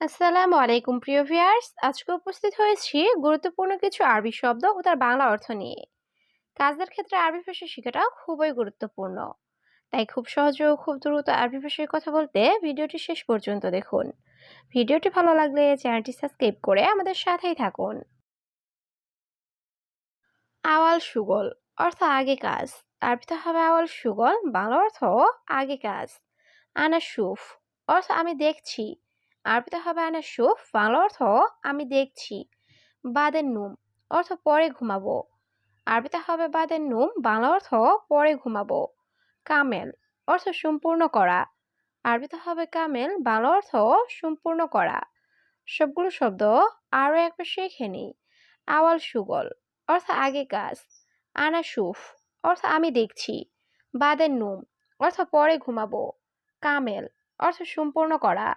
আসসালামু আলাইকুম, প্রিয় ভিউয়ার্স। আজকে উপস্থিত হয়েছি গুরুত্বপূর্ণ কিছু আরবি শব্দ ও তার বাংলা অর্থ নিয়ে। কাজের ক্ষেত্রে আরবি ভাষা শেখাটা খুবই গুরুত্বপূর্ণ। তাই খুব সহজে ও খুব দ্রুত আরবি ভাষায় কথা বলতে ভিডিওটি শেষ পর্যন্ত দেখুন। ভিডিওটি ভালো লাগলে চ্যানেলটি সাবস্ক্রাইব করে আমাদের সাথেই থাকুন। আওয়াল সুগল অর্থ আগে কাজ। আরবিতে হবে আওয়াল সুগল, বাংলা অর্থ আগে কাজ। আনা সুফ অর্থ আমি দেখছি। আরবিতে হবে আনা সুফ বাংলা অর্থ আমি দেখছি, বাদের নুম, অর্থ পরে ঘুমাবো। আরবিতে হবে বাদের নুম, বাংলা অর্থ পরে ঘুমাবো। কামেল, অর্থ সম্পূর্ণ করা। আরবিতে হবে কামেল, বাংলা অর্থ সম্পূর্ণ করা। সবগুলো শব্দ আরও একবার শিখে নিই। আওয়াল সুগল, অর্থ আগে কাজ। আনা সুফ, অর্থ আমি দেখছি। বাদের নুম, অর্থ পরে ঘুমাবো। কামেল, অর্থ সম্পূর্ণ করা।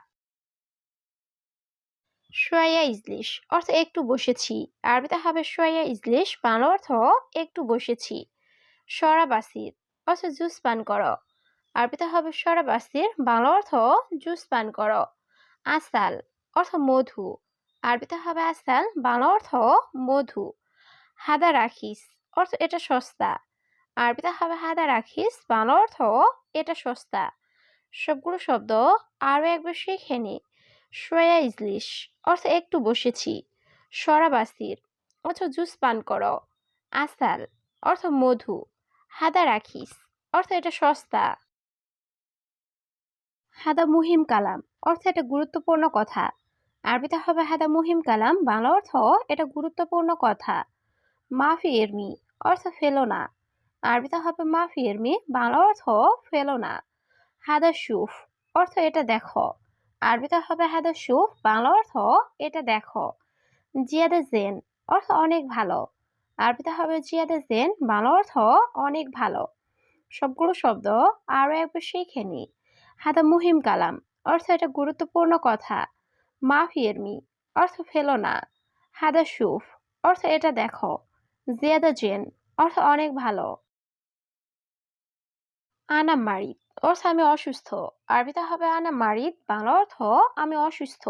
সোয়া ইজলিশ। অর্থ একটু বসেছি। আরবিতে হবে সোয়া ইজলিশ, বাংলা অর্থ একটু বসেছি। সরাবাসির অর্থ জুস পান করো। আরবিতে হবে সরাবাসির বাংলা অর্থ জুস পান করো। আসাল, অর্থ মধু। আরবিতে হবে আসাল, বাংলা অর্থ মধু। হাদা রাখিস অর্থ এটা সস্তা। আরবিতে হবে হাদা রাখিস বাংলা অর্থ এটা সস্তা। সবগুলো শব্দ আরও একবার শিখে নি। সোয়া ইজলিশ, অর্থ একটু বসেছি। সরাবাসির অর্থ জুস পান করো। আসাল, অর্থ মধু। হাদা রাখিস, অর্থ এটা সস্তা। হাদা মুহিম কালাম, অর্থ এটা গুরুত্বপূর্ণ কথা। আরবিতে হবে হাদা মুহিম কালাম, বাংলা অর্থ এটা গুরুত্বপূর্ণ কথা। মাফি এরমি, অর্থ ফেলো না। আরবিতে হবে মাফি এরমি, বাংলা অর্থ ফেলো না। হাদা সুফ, অর্থ এটা দেখো। আরবিতে হবে হাদা সুফ বাংলা অর্থ এটা দেখো। জিয়াদে জেন, অর্থ অনেক ভালো। আরবিতে হবে জিয়াদে জেন, বাংলা অর্থ অনেক ভালো। সবগুলো শব্দ আরও একবার শিখে নি। হাদা মুহিম কালাম, অর্থ এটা গুরুত্বপূর্ণ কথা। মাফি এরমি অর্থ ফেলো না। হাদা সুফ, অর্থ এটা দেখো। জিয়াদা জেন, অর্থ অনেক ভালো। আনা মারিদ অর্থ আমি অসুস্থ। আরবিতে হবে আনা মারিদ, বাংলা অর্থ আমি অসুস্থ।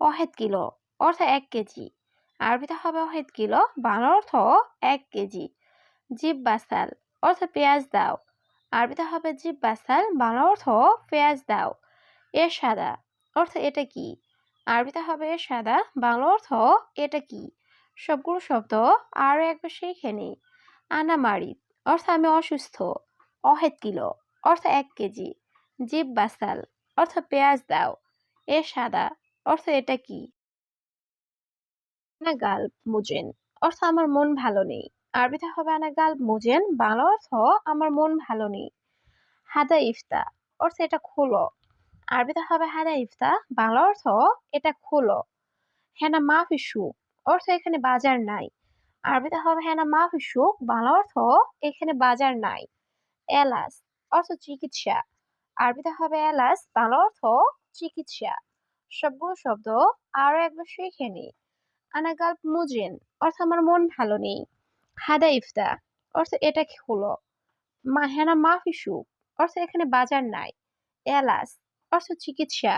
অহেদ কিলো, অর্থ এক কেজি। আরবিতে হবে অহেদ কিলো, বাংলা অর্থ এক কেজি। জিব বাসাল, অর্থ পেঁয়াজ দাও। আরবিতে হবে জিব বাসাল, বাংলা অর্থ পেঁয়াজ দাও। এর সাদা, অর্থ এটা কি? আরবিতে হবে সাদা, বাংলা অর্থ এটা কি? সবগুলো শব্দ আরও একবার শিখে নিই। আনা মারিদ, অর্থ আমি অসুস্থ। অহেদ কিলো অর্থ এক কেজি। জিব বাসাল অর্থ পেঁয়াজ দাও। এ সাদা, অর্থ এটা কি? না গাল্প মুজেন, অর্থ আমার মন ভালো নেই। আরবিতে হবে আনা গাল্প মুজেন, বাংলা অর্থ আমার মন ভালো নেই। হাদা ইফতা, অর্থ এটা খোলো। আরবিতে হবে হাদা ইফতা, বাংলা অর্থ এটা খোলো। হেনা মাফি সুখ অর্থ এখানে বাজার নাই। আরবিতে হবে হেনা মাফি সুখ বাংলা অর্থ এখানে বাজার নাই। এলাস অর্থ চিকিৎসা। আরবিতে হবে এলাস বাংলা অর্থ চিকিৎসা। সবগুলো শব্দ আরও একবার শিখে নি আনাগাল্প মুজেন অর্থ আমার মন ভালো নেই। হাদা ইফতা, অর্থ এটা হলো? মাহেনা মাফিসু অর্থ এখানে বাজার নাই। এলাস অর্থ চিকিৎসা।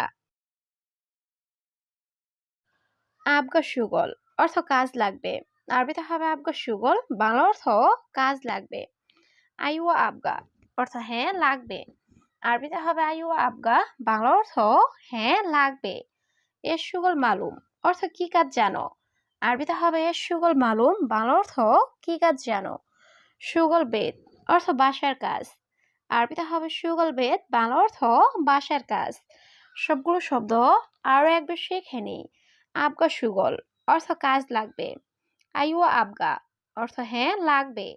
আবগা সুগল, অর্থ কাজ লাগবে। আরবিতে হবে আবগা সুগল, বাংলা অর্থ কাজ লাগবে। আইও আবগা অর্থ হ্যাঁ লাগবে। আরবিতে হবে আইও আবগা, বাংলা অর্থ হ্যাঁ লাগবে। এর সুগল মালুম, অর্থ কি কাজ জানো? আরবিতে হবে এর সুগল মালুম, বাংলা অর্থ কি কাজ জানো? সুগল বেদ, অর্থ বাসার কাজ। আরবিতে হবে সুগল বেদ, বাংলা অর্থ বাসার কাজ। সবগুলো শব্দ আরও একবার শিখে নিই। আবগা সুগল, অর্থ কাজ লাগবে। আইও আবগা, অর্থ হ্যাঁ লাগবে।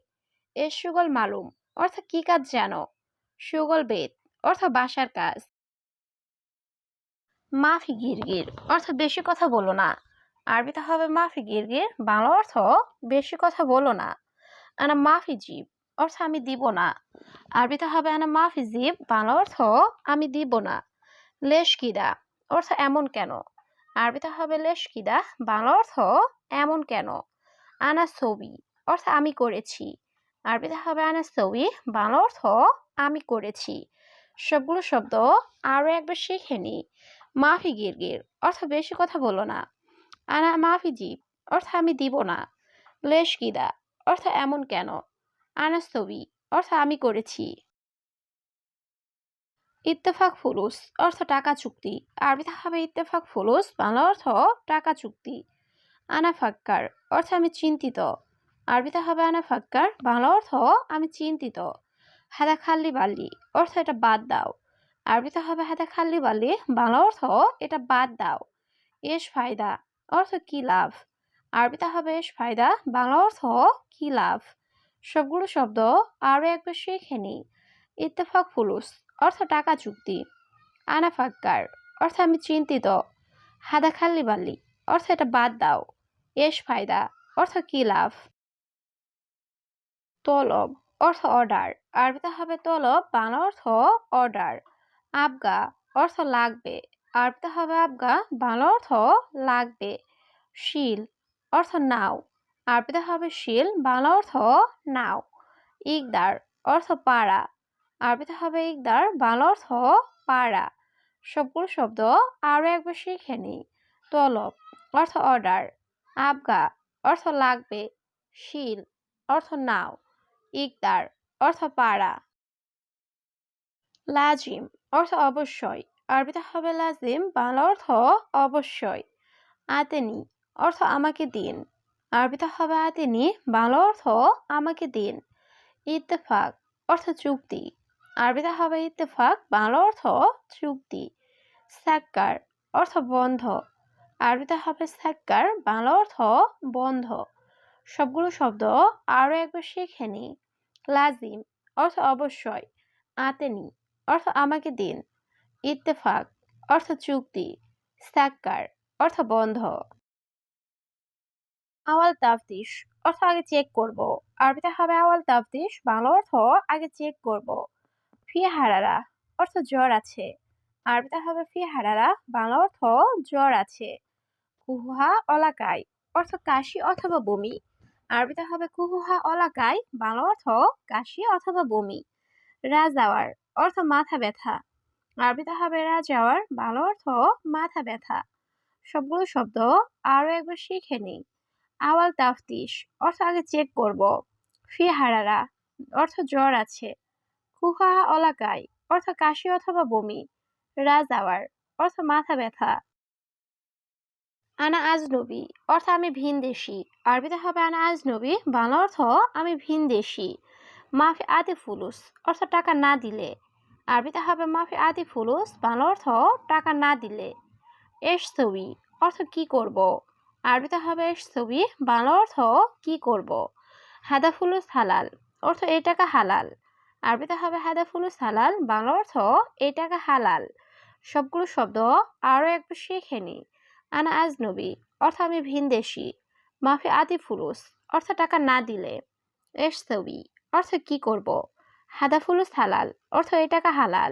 এর সুগল মালুম অর্থ কি কাজ জানো সুগল বেদ, অর্থ বাসার কাজ। মাফি গিরগির, অর্থ বেশি কথা বলো না। আরবিতে হবে মাফি গিরগির, বাংলা অর্থ বেশি কথা বলো না। আনা মাফি জীব, অর্থ আমি দিব না। আরবিতে হবে আনা মাফি জীব, বাংলা অর্থ আমি দিব না। লেশ কিদা অর্থ এমন কেন? আরবিতে হবে লেশ কিদা বাংলা অর্থ এমন কেন? আনা ছবি, অর্থ আমি করেছি। আরবিতে হবে আনা ছবি বাংলা অর্থ আমি করেছি। সবগুলো শব্দ আরও একবার শিখে নি। মাফি গিরগির অর্থ বেশি কথা বলো না। আনা মাফি জীব, অর্থ আমি দিব না। লেশ কিদা অর্থ এমন কেন? আনাস্তবি অর্থ আমি করেছি। ইত্তেফাক ফুলুস, অর্থ টাকা চুক্তি। আরবিতে হবে ইত্তেফাক ফুলুস, বাংলা অর্থ টাকা চুক্তি। আনাফাক্কার অর্থ আমি চিন্তিত। আরবিতে হবে আনা আনাফাক্কার বাংলা অর্থ আমি চিন্তিত। হাদা খাল্লি বাল্লি, অর্থ এটা বাদ দাও। আরবিতে হবে হাদা খাল্লি বাল্লি, বাংলা অর্থ এটা বাদ দাও। এস ফায়দা, অর্থ কি লাভ? আরবিতে হবে এস ফায়দা, বাংলা অর্থ কি লাভ? সবগুলো শব্দ আরও একবার শিখে নিই। ইত্তেফাক ফুলুস, অর্থ টাকা চুক্তি। আনা আনাফাক্কার অর্থ আমি চিন্তিত। হাদা খাল্লি বাল্লি, অর্থ এটা বাদ দাও। এস ফায়দা, অর্থ কি লাভ? তলব, অর্থ অর্ডার। আরবিতে হবে তলব, বাংলা অর্থ অর্ডার। আবগা, অর্থ লাগবে। আরবিতে হবে আবগা, বাংলা অর্থ লাগবে। শিল, অর্থ নাও। আরবিতে হবে শিল, বাংলা অর্থ নাও। ইকদার, অর্থ পাড়া। আরবিতে হবে ইকদার, বাংলা অর্থ পাড়া। সবগুলো শব্দ আরও একবার শিখে নিই। তলব, অর্থ অর্ডার। আবগা, অর্থ লাগবে। শিল, অর্থ নাও। ইকদার, অর্থ পাড়া। লাজিম, অর্থ অবশ্যই। আরবিতে হবে লাজিম, বাংলা অর্থ অবশ্যই। আতেনি, অর্থ আমাকে দিন। আরবিতে হবে আতেনি, বাংলা অর্থ আমাকে দিন। ইত্তেফাক, অর্থ চুক্তি। আরবিতে হবে ইত্তেফাক, বাংলা অর্থ চুক্তি। সাক্কার অর্থ বন্ধ। আরবিতে হবে সাক্কার বাংলা অর্থ বন্ধ। সবগুলো শব্দ আরও একবার শিখে নি লাজিম অর্থ অবশ্যই, আতেনি অর্থ আমাকে দিন। ইত্তেফাক অর্থ চুক্তি। সাক্কার অর্থ বন্ধ। আওয়াল তাফতিশ অর্থ আগে চেক করব। আরবিতে হবে আওয়াল তাফতিশ, বাংলা অর্থ আগে চেক করব। ফি হারারা অর্থ জ্বর আছে। আরবিতে হবে ফি হারারা, বাংলা অর্থ জ্বর আছে। কুহুহা অলাকায় অর্থ কাশি অথবা বমি। আরবিতে হবে কুহুহা অলাকায়, বাংলা অর্থ কাশি অথবা বমি। রাজাওয়ার অর্থ মাথা ব্যথা। আরবিতে হবে রাজাওয়ার বাংলা অর্থ মাথা ব্যথা। সবগুলো শব্দ আরও একবার শিখে নিই। আওয়াল তাফতিশ অর্থ আগে চেক করব। ফি হারারা অর্থ জ্বর আছে। কুহা অলাকায় অর্থ কাশি অথবা বমি। রাজাওয়ার অর্থ মাথা ব্যথা। আনা আজনবী অর্থ আমি ভিনদেশি আরবিতে হবে আনা আজনবী বাংলা অর্থ আমি ভিন ভিনদেশি মাফি আদি ফুলুস, অর্থ টাকা না দিলে। আরবিতে হবে মাফি আদি ফুলুস, বাংলা অর্থ টাকা না দিলে। এস ছবি, অর্থ কি করব? আরবিতে হবে এস ছবি, বাংলা অর্থ কি করব? হাদা ফুলুস হালাল, অর্থ এই টাকা হালাল। আরবিতে হবে হাদা ফুলুস হালাল, বাংলা অর্থ এই টাকা হালাল। সবগুলো শব্দ আরও একটু শিখে নি। আনা আজনবী অর্থ আমি ভিনদেশি মাফি আদি ফুলুস, অর্থ টাকা না দিলে। এস ছবি, অর্থ কি করব? হাদা ফুলুস হালাল, অর্থ এই টাকা হালাল।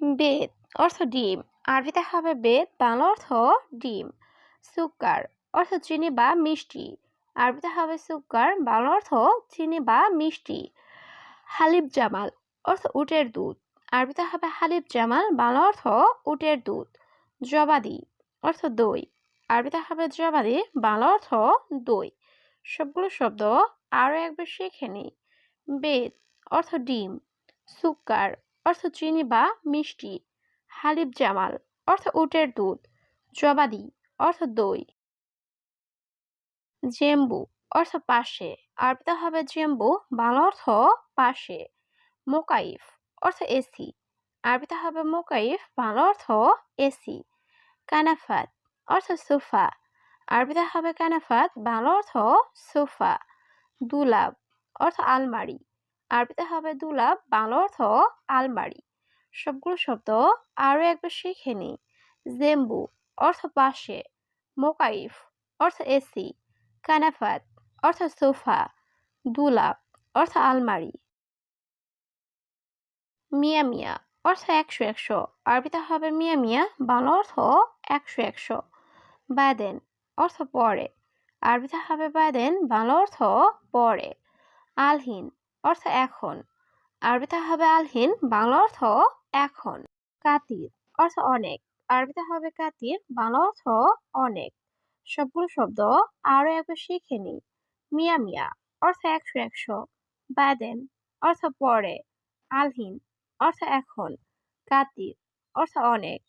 বেদ, অর্থ ডিম, আরবিতে হবে বেদ, বাংলা অর্থ ডিম। সুকার অর্থ চিনি বা মিষ্টি। আরবিতে হবে সুকার বাংলা অর্থ চিনি বা মিষ্টি। হালিব জামাল, অর্থ উটের দুধ। আরবিতে হবে হালিব জামাল, বাংলা অর্থ উটের দুধ। জবাদি অর্থ দই। আরবিতে হবে জবাদি, বাংলা অর্থ দই। সবগুলো শব্দ আরও একবার শিখে নিই। বেদ অর্থ ডিম সুকার অর্থ চিনি বা মিষ্টি হালিব জামাল অর্থ উটের দুধ, জবাদি অর্থ দই। জেম্বু অর্থ পাশে আরবিতে হবে জেম্বু, বাংলা অর্থ পাশে। মোকাইফ অর্থ এসি আরবিতে হবে মোকাইফ, বাংলা অর্থ এসি, কানাফাত, অর্থ সোফা। আরবিতে হবে কানাফাত, বাংলা অর্থ সোফা দুলাভ অর্থ আলমারি। আরবিতে হবে দুলাভ বাংলা অর্থ আলমারি। সবগুলো শব্দ আরও একবার শিখে নিই জেম্বু, অর্থ পাশে। মোকাইফ, অর্থ এসি। কানাফাত, অর্থ সোফা। দুলাভ অর্থ আলমারি। মিয়া মিয়া অর্থ একশো একশো। আরবিতে হবে মিয়া মিয়া, বাংলা অর্থ একশো একশো। বাদেন অর্থ পরে। আরবিতে হবে বাদেন বাংলা অর্থ পরে। আলহীন অর্থ এখন। আরবিতে হবে আলহীন, বাংলা অর্থ এখন। কাতির অর্থ অনেক। আরবিতে হবে কাতির, বাংলা অর্থ অনেক। সবগুলো শব্দ আরও একবার শিখে নিই। মিয়া মিয়া অর্থ একশো একশো। বাদেন অর্থ পরে। আলহিন অর্থ এখন কাতির অর্থ অনেক।